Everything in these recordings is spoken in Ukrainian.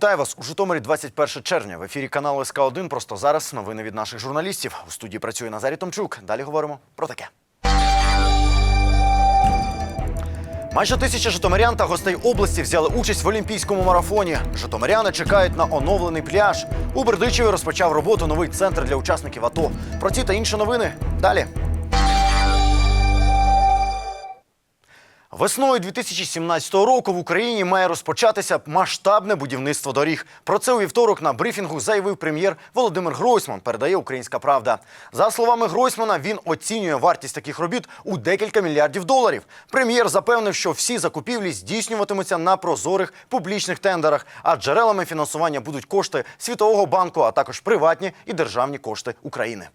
Вітаю вас у Житомирі 21 червня. В ефірі каналу СК 1 Просто зараз новини від наших журналістів. У студії працює Назарій Томчук. Далі говоримо про таке. Майже тисяча житомирян та гостей області взяли участь в олімпійському марафоні. Житомиряни чекають на оновлений пляж. У Бердичеві розпочав роботу новий центр для учасників АТО. Про ці та інші новини далі. Весною 2017 року в Україні має розпочатися масштабне будівництво доріг. Про це у вівторок на брифінгу заявив прем'єр Володимир Гройсман. Передає Українська Правда. За словами Гройсмана, він оцінює вартість таких робіт у декілька мільярдів доларів. Прем'єр запевнив, що всі закупівлі здійснюватимуться на прозорих публічних тендерах, а джерелами фінансування будуть кошти Світового банку, а також приватні і державні кошти України.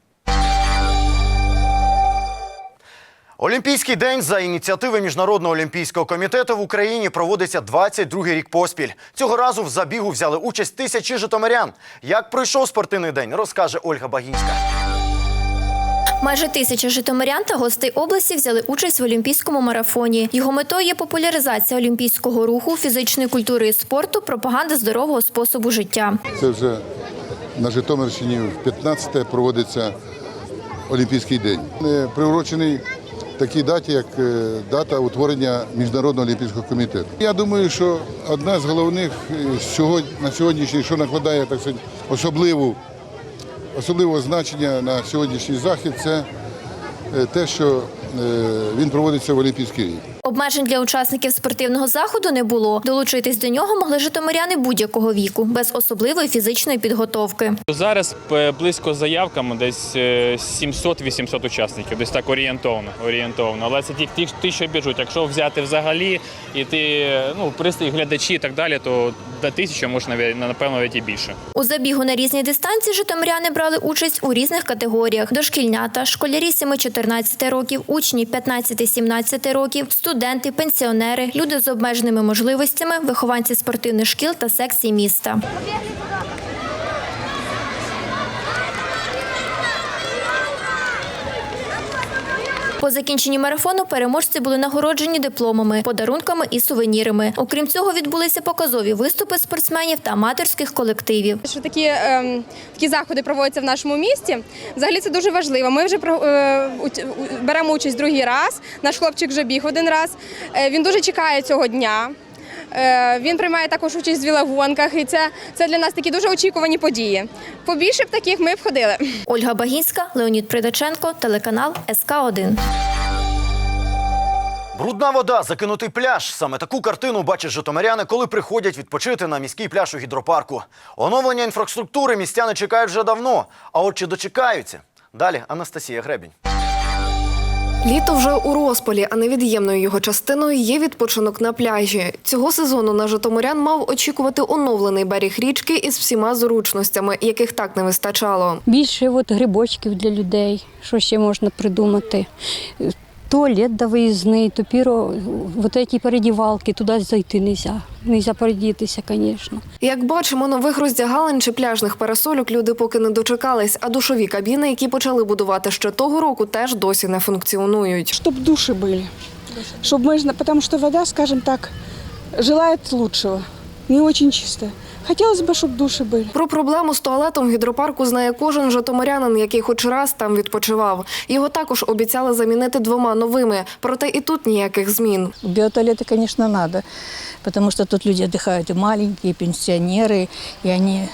Олімпійський день за ініціативи Міжнародного олімпійського комітету в Україні проводиться 22-й рік поспіль. Цього разу в забігу взяли участь тисячі житомирян. Як пройшов спортивний день, розкаже Ольга Багінська. Майже тисяча житомирян та гостей області взяли участь в олімпійському марафоні. Його метою є популяризація олімпійського руху, фізичної культури і спорту, пропаганда здорового способу життя. Це вже на Житомирщині в 15-те проводиться Олімпійський день. Приурочений такій даті, як е, дата утворення Міжнародного олімпійського комітету. Я думаю, що одна з головних е, на сьогоднішній, що накладає так сказати, особливу, особливого значення на сьогоднішній захід, це е, те, що він проводиться в Олімпійський рік. Обмежень для учасників спортивного заходу не було. Долучитись до нього могли житомиряни будь-якого віку, без особливої фізичної підготовки. Зараз е, близько з заявками десь е, 700-800 учасників, десь так орієнтовно. орієнтовно. Але це ті, ті, що біжуть. Якщо взяти взагалі і ти е, ну, пристрій глядачі і так далі, то до тисячі може навіть напевно навіть і більше. У забігу на різні дистанції житомиряни брали участь у різних категоріях: дошкільнята, школярі 7-14 років, учні 15-17 років, студенти, пенсіонери, люди з обмеженими можливостями, вихованці спортивних шкіл та секцій міста. По закінченні марафону переможці були нагороджені дипломами, подарунками і сувенірами. Окрім цього, відбулися показові виступи спортсменів та аматорських колективів. Що такі, ем, такі заходи проводяться в нашому місті. Взагалі це дуже важливо. Ми вже е, беремо участь другий раз. Наш хлопчик вже біг один раз. Е, він дуже чекає цього дня. Е, він приймає також участь в вілогонках, і це, це для нас такі дуже очікувані події. Побільше б таких ми б ходили. Ольга Багінська, Леонід Придаченко, телеканал СК 1 Брудна вода, закинутий пляж. Саме таку картину бачать житомиряни, коли приходять відпочити на міський пляж у гідропарку. Оновлення інфраструктури містяни чекають вже давно. А от чи дочекаються? Далі Анастасія Гребінь. Літо вже у розпалі, а невід'ємною його частиною є відпочинок на пляжі. Цього сезону на Житомирян мав очікувати оновлений берег річки із всіма зручностями, яких так не вистачало. Більше от грибочків для людей, що ще можна придумати. Туалет да виїзний, топіро, от ці передівалки, туди зайти не можна. Не можна передітися, звісно. Як бачимо, нових роздягалень чи пляжних парасольок люди поки не дочекались, а душові кабіни, які почали будувати ще того року, теж досі не функціонують. Чтоб души были. Чтобы можно, потому что вода, скажем так, желает лучшего. Не очень чистая. Хотелось бы, чтобы души были. Про проблему з туалетом в гідропарку знає кожен житомирянин, який хоч раз там відпочивав. Його також обіцяли замінити двома новими, проте і тут ніяких змін. Биотуалеты, конечно, надо, потому что тут люди отдыхают и маленькие, и пенсионеры, и они,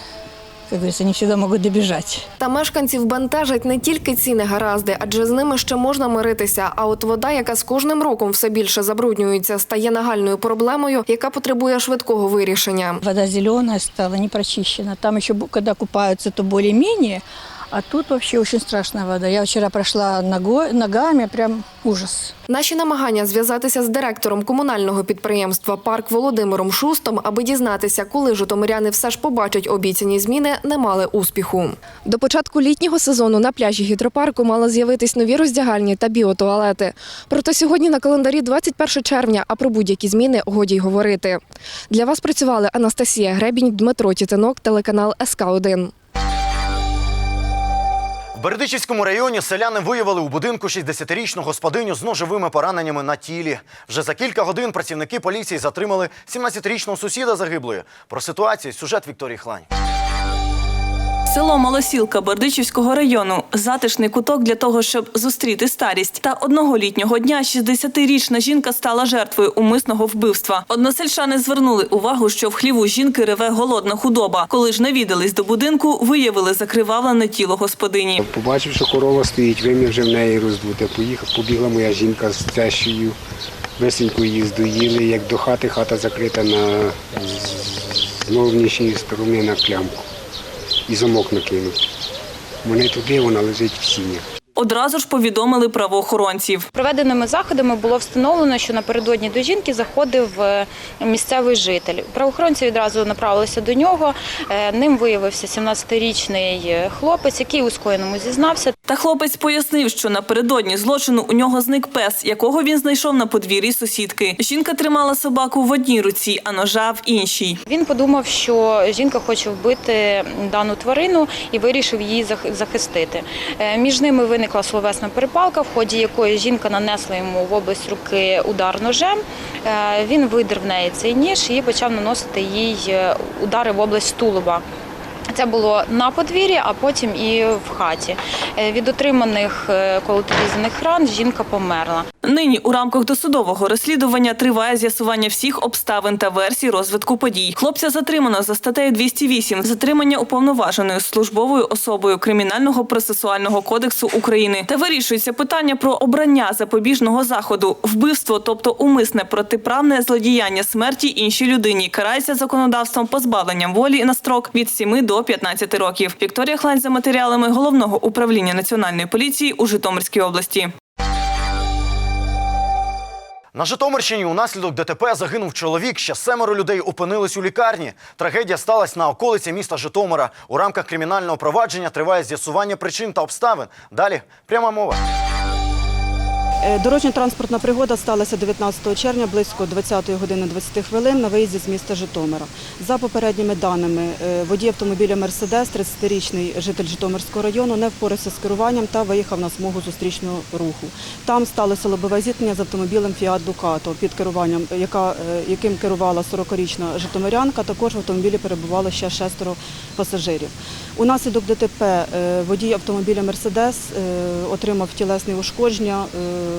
как говорится, не всегда можуть добіжати. Та мешканців бентежать не тільки ці негаразди, адже з ними ще можна миритися. А от вода, яка з кожним роком все більше забруднюється, стає нагальною проблемою, яка потребує швидкого вирішення. Вода зелена стала, не прочищена. Там ще коли купаються, то более-менее, а тут вообще очень страшная вода. Я вчера прошла ногой, ногами, прям ужас. Наші намагання зв'язатися з директором комунального підприємства Парк Володимиром Шустом, аби дізнатися, коли житомиряни все ж побачать обіцяні зміни, не мали успіху. До початку літнього сезону на пляжі гідропарку мали з'явитись нові роздягальні та біотуалети. Проте сьогодні на календарі 21 червня, а про будь-які зміни годі й говорити. Для вас працювали Анастасія Гребінь, Дмитро Тітинок, телеканал СК 1 В Бердичівському районі селяни виявили у будинку 60-річну господиню з ножовими пораненнями на тілі. Вже за кілька годин працівники поліції затримали 17-річного сусіда загиблої. Про ситуацію сюжет Вікторії Хлань. Село Малосілка Бердичівського району затишний куток для того, щоб зустріти старість. Та одного літнього дня 60-річна жінка стала жертвою умисного вбивства. Односельчани звернули увагу, що в хліву жінки реве голодна худоба. Коли ж навідались до будинку, виявили закривавлене тіло господині. Побачив, що корова стоїть, вимір вже в неї роздуте. Поїхав, побігла моя жінка з тещою. Весенько її здоїли, як до хати, хата закрита на з зовнішньої сторони на клямку. І замок накинув. Мене туди, вона лежить в сінях. Одразу ж повідомили правоохоронців. Проведеними заходами було встановлено, що напередодні до жінки заходив е, місцевий житель. Правоохоронці відразу направилися до нього. Е, Ним виявився 17-річний хлопець, який у скоєному зізнався. Та хлопець пояснив, що напередодні злочину у нього зник пес, якого він знайшов на подвір'ї сусідки. Жінка тримала собаку в одній руці, а ножа в іншій. Він подумав, що жінка хоче вбити дану тварину і вирішив її захистити. Е, Між ними виникла словесна перепалка, в ході якої жінка нанесла йому в область руки удар ножем. Е, Він видер в неї цей ніж і почав наносити їй е, удари в область тулуба. Це було на подвір'ї, а потім і в хаті. Е, Від отриманих е, ран жінка померла. Нині у рамках досудового розслідування триває з'ясування всіх обставин та версій розвитку подій. Хлопця затримано за статтею 208 затримання уповноваженою службовою особою Кримінального процесуального кодексу України. Та вирішується питання про обрання запобіжного заходу. Вбивство, тобто умисне протиправне злодіяння смерті іншій людині, карається законодавством позбавленням волі на строк від 7 до 15 років. Вікторія Хлань за матеріалами головного управління національної поліції у Житомирській області. На Житомирщині унаслідок ДТП загинув чоловік. Ще семеро людей опинились у лікарні. Трагедія сталася на околиці міста Житомира. У рамках кримінального провадження триває з'ясування причин та обставин. Далі пряма мова. Е, Дорожньо-транспортна пригода сталася 19 червня близько 20 години 20 хвилин на виїзді з міста Житомира. За попередніми даними, е, водій автомобіля Мерседес, 30-річний житель Житомирського району, не впорався з керуванням та виїхав на смугу зустрічного руху. Там сталося лобове зіткнення з автомобілем Фіат Дукато під керуванням, яка, е, яким керувала 40-річна житомирянка. Також в автомобілі перебувало ще шестеро пасажирів. Унаслідок ДТП водій автомобіля Мерседес отримав тілесні ушкодження,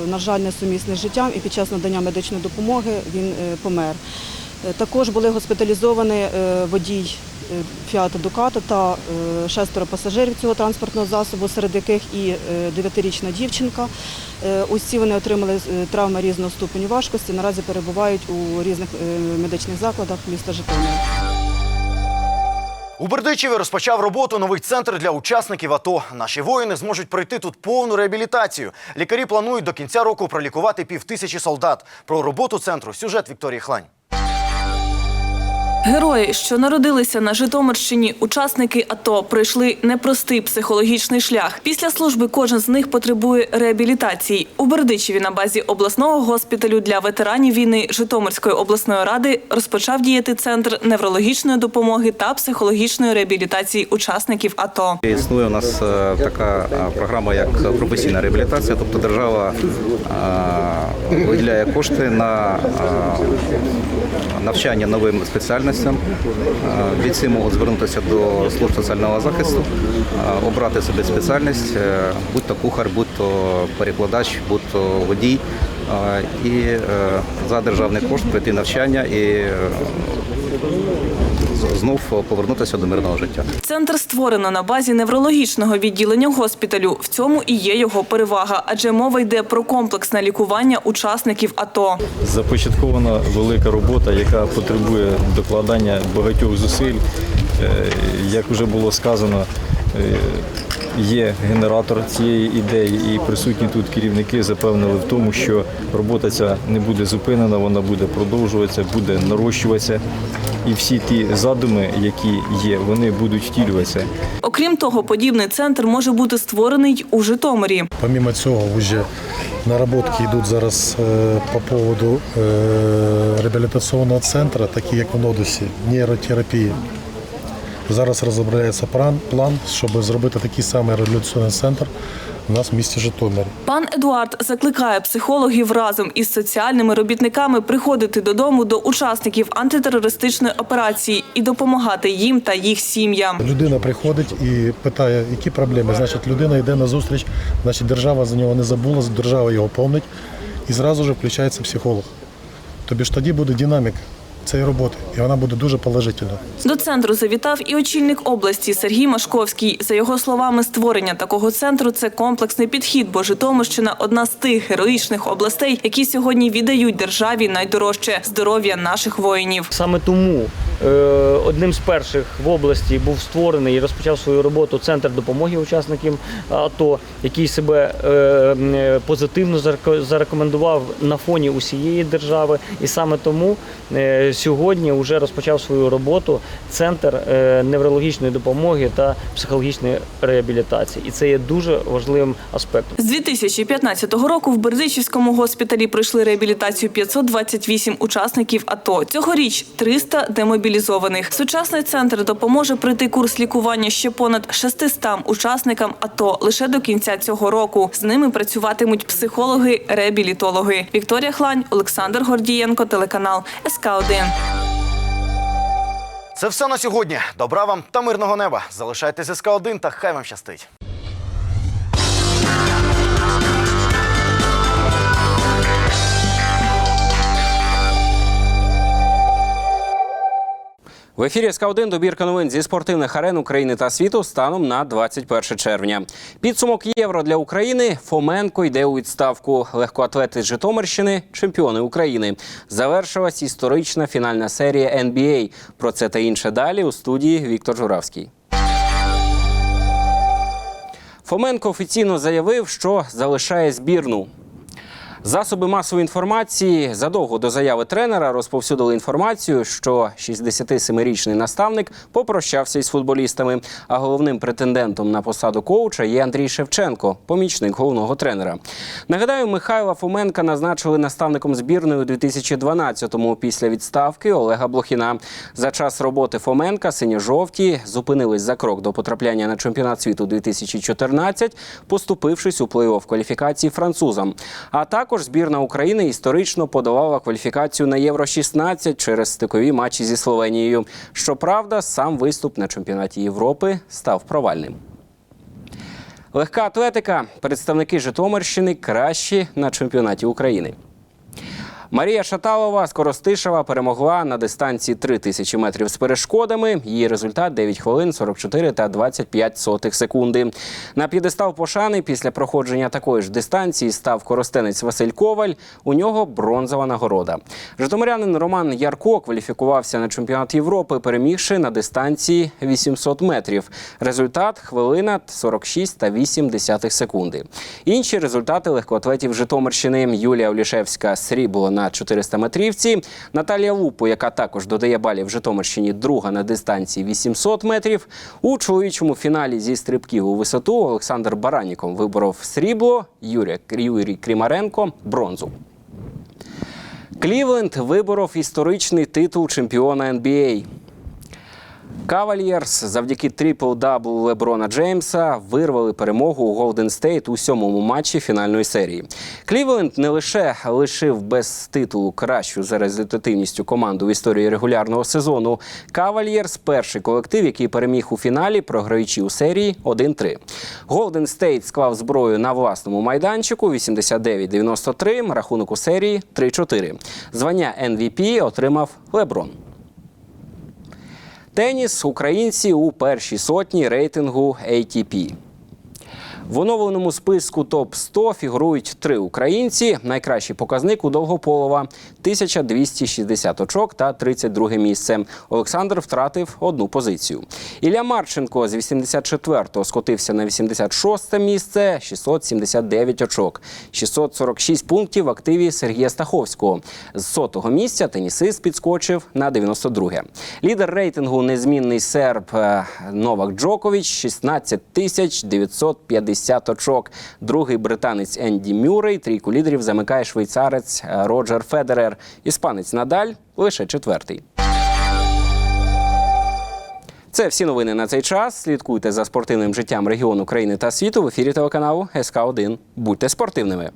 на жаль, несумісне з життям, і під час надання медичної допомоги він е, помер. Е, Також були госпіталізовані е, водій Фіата Дукато та шестеро пасажирів цього транспортного засобу, серед яких і дев'ятирічна дівчинка. Усі вони отримали травми різного ступеню важкості. Наразі перебувають у різних медичних закладах міста Житомира. У Бердичеві розпочав роботу новий центр для учасників АТО. Наші воїни зможуть пройти тут повну реабілітацію. Лікарі планують до кінця року пролікувати півтисячі солдат. Про роботу центру сюжет Вікторії Хлань. Герої, що народилися на Житомирщині, учасники АТО, пройшли непростий психологічний шлях. Після служби кожен з них потребує реабілітації. У Бердичеві на базі обласного госпіталю для ветеранів війни Житомирської обласної ради розпочав діяти центр неврологічної допомоги та психологічної реабілітації учасників АТО. Існує у нас е, така е, програма, як професійна реабілітація, тобто держава е, виділяє кошти на навчання новим спеціальностям. Е, Бійці можуть звернутися до служб соціального захисту, е, обрати собі спеціальність, е, будь-то кухар, будь-то перекладач, будь-то водій. е, І за державний кошт пройти навчання і знов повернутися до мирного життя. Центр створено на базі неврологічного відділення госпіталю. В цьому і є його перевага, адже мова йде про комплексне лікування учасників АТО. Започаткована велика робота, яка потребує докладання багатьох зусиль. Е, Як вже було сказано, е, є генератор цієї ідеї, і присутні тут керівники запевнили в тому, що робота ця не буде зупинена, вона буде продовжуватися, буде нарощуватися. І всі ті задуми, які є, вони будуть втілюватися. Окрім того, подібний центр може бути створений у Житомирі. Помимо цього, вже наработки йдуть зараз е, по поводу е, реабілітаційного центру, такі як в Нодусі, нейротерапії. Зараз розробляється план, план, щоб зробити такий самий реабілітаційний центр у нас в місті Житомирі. Пан Едуард закликає психологів разом із соціальними робітниками приходити додому до учасників антитерористичної операції і допомагати їм та їх сім'ям. Людина приходить і питає, які проблеми. Значить, людина йде на зустріч, значить, держава за нього не забула, держава його помнить, і зразу ж включається психолог. Тобі ж тоді буде динаміка цієї роботи, і вона буде дуже положительна. До центру завітав і очільник області Сергій Машковський. За його словами, створення такого центру це комплексний підхід, бо Житомирщина одна з тих героїчних областей, які сьогодні віддають державі найдорожче здоров'я наших воїнів. Саме тому одним з перших в області був створений і розпочав свою роботу центр допомоги учасникам АТО, який себе е, позитивно зареко- зарекомендував на фоні усієї держави. І саме тому е, сьогодні вже розпочав свою роботу центр е, неврологічної допомоги та психологічної реабілітації. І це є дуже важливим аспектом. З 2015 року в Бердичівському госпіталі пройшли реабілітацію 528 учасників АТО. Цьогоріч 300 демобілізованих. Сучасний центр допоможе пройти курс лікування ще понад 600 учасникам АТО лише до кінця цього року. З ними працюватимуть психологи, реабілітологи. Вікторія Хлань, Олександр Гордієнко, телеканал СК 1 Це все на сьогодні. Добра вам та мирного неба. Залишайтесь СК 1 та хай вам щастить. В ефірі СК 1 добірка новин зі спортивних арен України та світу станом на 21 червня. Підсумок євро для України. Фоменко йде у відставку. Легкоатлети з Житомирщини, чемпіони України. Завершилась історична фінальна серія NBA. Про це та інше далі у студії Віктор Журавський. Фоменко офіційно заявив, що залишає збірну. Засоби масової інформації задовго до заяви тренера розповсюдили інформацію, що 67-річний наставник попрощався із футболістами. А головним претендентом на посаду коуча є Андрій Шевченко, помічник головного тренера. Нагадаю, Михайла Фоменка назначили наставником збірної у 2012-му після відставки Олега Блохіна. За час роботи Фоменка синьо-жовті зупинились за крок до потрапляння на чемпіонат світу 2014, поступившись у плей-офф кваліфікації французам. А також збірна України історично подавала кваліфікацію на Євро 16 через стикові матчі зі Словенією. Щоправда, сам виступ на чемпіонаті Європи став провальним. Легка атлетика. Представники Житомирщини кращі на чемпіонаті України. Марія Шаталова з Коростишева перемогла на дистанції 3 тисячі метрів з перешкодами. Її результат 9 хвилин 44 та 25 сотих секунди. На п'єдестал пошани після проходження такої ж дистанції став коростенець Василь Коваль. У нього бронзова нагорода. Житомирянин Роман Ярко кваліфікувався на чемпіонат Європи, перемігши на дистанції 800 метрів. Результат хвилина 46 та 8 десятих секунди. Інші результати легкоатлетів Житомирщини Юлія Олішевська срібло на 400 метрівці. Наталія Лупу, яка також додає балів Житомирщині, друга на дистанції 800 метрів. У чоловічому фіналі зі стрибків у висоту Олександр Бараніком виборов срібло, Юрій, Юрій Крімаренко бронзу. Клівленд виборов історичний титул чемпіона NBA. Кавальєрс завдяки трипл-даблу Леброна Джеймса вирвали перемогу у Голден Стейт у сьомому матчі фінальної серії. Клівленд не лише лишив без титулу кращу за результативністю команду в історії регулярного сезону. Кавальєрс перший колектив, який переміг у фіналі, програючи у серії 1-3. Голден Стейт склав зброю на власному майданчику 89-93, рахунок у серії 3-4. Звання MVP отримав Леброн. Теніс українці у першій сотні рейтингу ATP. В оновленому списку топ 100 фігурують три українці. Найкращий показник у Довгополова 1260 очок та 32 місце. Олександр втратив одну позицію. Ілля Марченко з 84-го скотився на 86 місце, 679 очок, 646 пунктів в активі Сергія Стаховського. З сотого місця тенісист підскочив на 92-ге. Лідер рейтингу незмінний серб е, Новак Джокович 16 тисяч 950 очок. Другий британець Енді Мюррей. Трійку лідерів замикає швейцарець е, Роджер Федерер. Іспанець Надаль лише четвертий. Це всі новини на цей час. Слідкуйте за спортивним життям регіону країни та світу в ефірі телеканалу СК 1 Будьте спортивними.